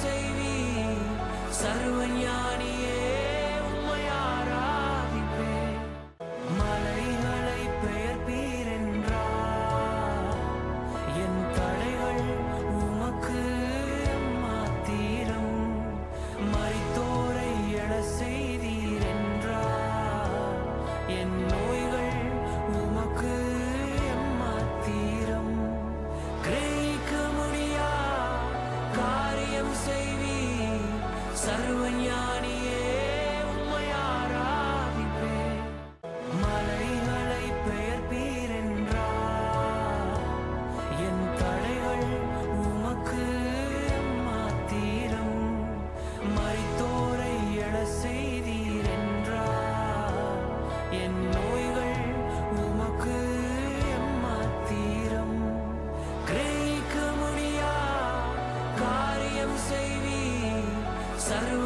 செய்வி. சர்வஞானியே உம்மை ஆராதிப்பே மலைகளை பெயர்ப்பீரென்றார் என் தடைகள் உமக்கு மாத்தீரம் மறித்தோரை எழ செய்தீரென்றார் என் நோய் Sarah.